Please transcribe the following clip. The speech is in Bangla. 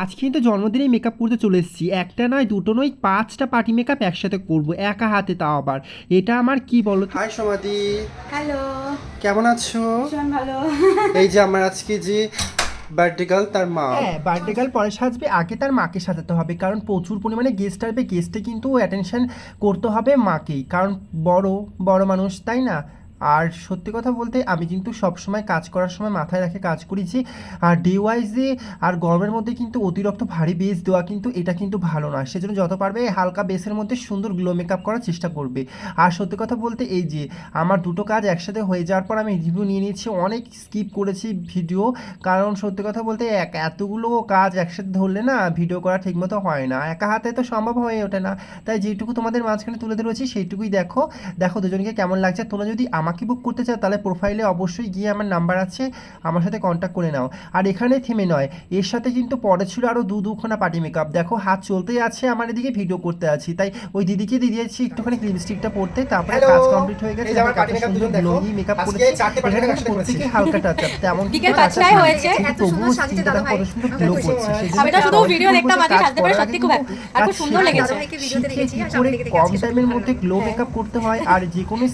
আজকে কিন্তু জন্মদিনে মেকআপ করতে চলে এসেছি। একটা নয় দুটো নয় পাঁচটা পার্টি মেকআপ একসাথে করব একা হাতে তাও আবার। এটা আমার কি বলো? হাই সমাধি হ্যালো কেমন আছো? ভীষণ ভালো। এই যে আমার আজকে যে বার্থডে গার্ল তার মা। হ্যাঁ বার্থডে গার্ল পরে সাজবে আগে তার মাকে সাজাতে হবে। কারণ প্রচুর পরিমাণে গেস্ট আসবে গেস্টে কিন্তু অ্যাটেনশন করতে হবে মাকেই। কারণ বড় বড় মানুষ তাই না? আর সত্যি কথা বলতে আমি কিন্তু সব সময় কাজ করার সময় মাথায় রেখে কাজ করি যে আর ডে ওয়াইজে আর গরমের মধ্যে কিন্তু অতিরিক্ত ভারী বেস দেওয়া কিন্তু এটা কিন্তু ভালো না সেজন্য যত পারবে হালকা বেসের মধ্যে সুন্দর গ্লো মেকআপ করার চেষ্টা করবে। আর সত্যি কথা বলতে এই যে, আমার দুটো কাজ একসাথে হয়ে যাওয়ার পর আমি রিভিউ নিয়ে নিয়েছি, অনেক স্কিপ করেছি ভিডিও কারণ সত্যি কথা বলতে এক, এতগুলো কাজ একসাথে ধরলে না ভিডিও করা ঠিকমতো হয় না। একা হাতে তো সম্ভব হয়ে ওঠে না। তাই যেটুকু তোমাদের মাঝখানে তুলে ধরেছি, সেইটুকুই দেখো। দেখো দুজনকে কেমন লাগছে? তোমরা যদি আমাকে বুক করতে চাও তাহলে প্রোফাইলে অবশ্যই গিয়ে আমার নাম্বার আছে আমার সাথে কন্ট্যাক্ট করে নাও আর এখানে থেমে নয় এর সাথে কিন্তু পরে ছিল আরও দু দুখানা পার্টি মেকআপ দেখো হাত চলতেই আছে আমার এদিকে ভিডিও করতে আছি তাই ওই দিদিকে দিয়ে দিয়েছি একটুখানি লিপস্টিকটা পড়তে তারপরে কাজ কমপ্লিট হয়ে গেছে আমার সুন্দর করেছি। এখানে। প্রত্যেকে হালকা টাচ আপ তেমন বিকেল কিন্তু touch up পাঁচটায় না। হয়েছে, এত সুন্দর তবুও সাজিয়েছে skin টা দাদাভাই। কত সুন্দর আমি করছে। আমি তো শুধু পরের দেখতাম, আজকে সাজতে পেরে সত্যি খুব আর খুব সুন্দর লেগেছে। ভিডিওতে দেখেছি, আর সামনে দেখে কম টাইমের মধ্যে গ্লো মেকআপ করতে হয় আর যে কোনো